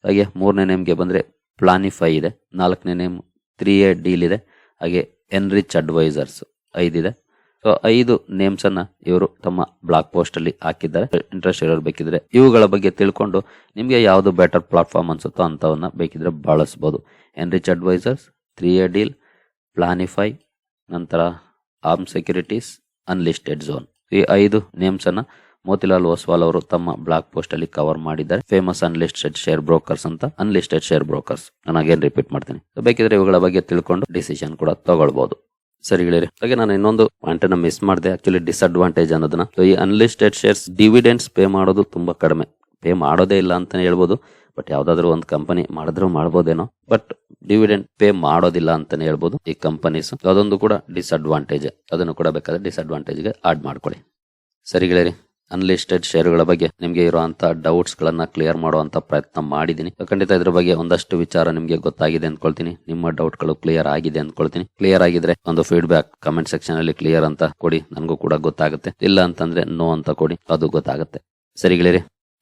S1: ಹಾಗೆ ಮೂರನೇ ನೇಮ್ಗೆ ಬಂದ್ರೆ ಪ್ಲಾನಿಫೈ ಇದೆ. ನಾಲ್ಕನೇ ನೇಮ್ ತ್ರೀ ಎ ಡೀಲ್ ಇದೆ. ಹಾಗೆ ಎನ್ರಿಚ್ ಅಡ್ವೈಸರ್ಸ್ ಐದಿದೆ ಸೊ ಐದು ನೇಮ್ಸ್ ಅನ್ನ ಇವರು ತಮ್ಮ ಬ್ಲಾಕ್ ಪೋಸ್ಟ್ ಅಲ್ಲಿ ಹಾಕಿದ್ದಾರೆ. ಇಂಟ್ರೆಸ್ಟ್ ಇರೋರು ಬೇಕಿದ್ರೆ ಇವುಗಳ ಬಗ್ಗೆ ತಿಳ್ಕೊಂಡು, ನಿಮಗೆ ಯಾವುದು ಬೆಟರ್ ಪ್ಲಾಟ್ಫಾರ್ಮ್ ಅನ್ಸುತ್ತೋ ಅಂತವನ್ನ ಬೇಕಿದ್ರೆ ಬಳಸಬಹುದು Enrich Advisors three a deal Planify ನಂತರ ಆರ್ಮ್ ಸೆಕ್ಯೂರಿಟೀಸ್ ಅನ್ಲಿಸ್ಟೆಡ್ ಝೋನ್ ಈ ಐದು ನೇಮ್ಸ್ ಅನ್ನ ಮೋತಿಲಾಲ್ ಓಸ್ವಾಲ್ ಅವರು ತಮ್ಮ ಬ್ಲಾಗ್ ಪೋಸ್ಟ್ ಅಲ್ಲಿ ಕವರ್ ಮಾಡಿದ್ದಾರೆ. ಫೇಮಸ್ ಅನ್ಲಿಸ್ಟೆಡ್ ಶೇರ್ ಬ್ರೋಕರ್ಸ್ ಅಂತ ಅನ್ಲಿಸ್ಟೆಡ್ ಶೇರ್ ಬ್ರೋಕರ್ಸ್ ನಾನು ಅಗೇನ್ ರಿಪೀಟ್ ಮಾಡ್ತೀನಿ. ಬೇಕಿದ್ರೆ ಇವುಗಳ ಬಗ್ಗೆ ತಿಳ್ಕೊಂಡು ಡಿಸಿಷನ್ ಕೂಡ ತಗೊಳ್ಬಹುದು ಸರಿ ಹೇಳಿರಿ ಹಾಗೆ ನಾನು ಇನ್ನೊಂದು ಪಾಯಿಂಟ್ ಅನ್ನ ಮಿಸ್ ಮಾಡಿದೆ. ಆಕ್ಚುಲಿ ಡಿಸ್ಅಡ್ವಾಂಟೇಜ್ ಅನ್ನೋದನ್ನ. ಈ ಅನ್ಲಿಸ್ಟೆಡ್ ಶೇರ್ಸ್ ಡಿವಿಡೆಂಡ್ಸ್ ಪೇ ಮಾಡೋದು ತುಂಬಾ ಕಡಿಮೆ. ಪೇ ಮಾಡೋದೇ ಇಲ್ಲ ಅಂತಾನೆ ಹೇಳ್ಬೋದು. ಬಟ್ ಯಾವ್ದಾದ್ರು ಒಂದು ಕಂಪನಿ ಮಾಡಿದ್ರು ಮಾಡ್ಬೋದೇನೋ. ಬಟ್ ಡಿವಿಡೆಂಡ್ ಪೇ ಮಾಡೋದಿಲ್ಲ ಅಂತಾನೆ ಹೇಳ್ಬೋದು ಈ ಕಂಪನೀಸ್ ಅದೊಂದು ಕೂಡ ಡಿಸ್ಅಡ್ವಾಂಟೇಜ್ ಅದನ್ನು ಕೂಡ ಬೇಕಾದ್ರೆ ಡಿಸ್ಅಡ್ವಾಂಟೇಜ್ಗೆ ಆಡ್ ಮಾಡ್ಕೊಳ್ಳಿ. ಸರಿ ಗೆಳೆಯರಿ ಅನ್ಲಿಸ್ಟೆಡ್ ಶೇರ್ಗಳ ಬಗ್ಗೆ ನಿಮಗೆ ಇರುವಂತಹ ಡೌಟ್ಸ್ ಗಳನ್ನ ಕ್ಲಿಯರ್ ಮಾಡುವಂತ ಪ್ರಯತ್ನ ಮಾಡಿದ್ದೀನಿ. ಖಂಡಿತ ಇದ್ರ ಬಗ್ಗೆ ಒಂದಷ್ಟು ವಿಚಾರ ನಿಮಗೆ ಗೊತ್ತಾಗಿದೆ ಅನ್ಕೊಳ್ತೀನಿ. ನಿಮ್ಮ ಡೌಟ್ಗಳು ಕ್ಲಿಯರ್ ಆಗಿದೆ ಅನ್ಕೊಳ್ತೀನಿ. ಕ್ಲಿಯರ್ ಆಗಿದ್ರೆ ಒಂದು ಫೀಡ್ಬ್ಯಾಕ್ ಕಮೆಂಟ್ ಸೆಕ್ಷನ್ ಅಲ್ಲಿ ಕ್ಲಿಯರ್ ಅಂತ ಕೊಡಿ. ನನಗೂ ಕೂಡ ಗೊತ್ತಾಗುತ್ತೆ. ಇಲ್ಲ ಅಂತಂದ್ರೆ ನೋ ಅಂತ ಕೊಡಿ. ಅದು ಗೊತ್ತಾಗುತ್ತೆ. ಸರಿ ಗೆಳೆಯರಿ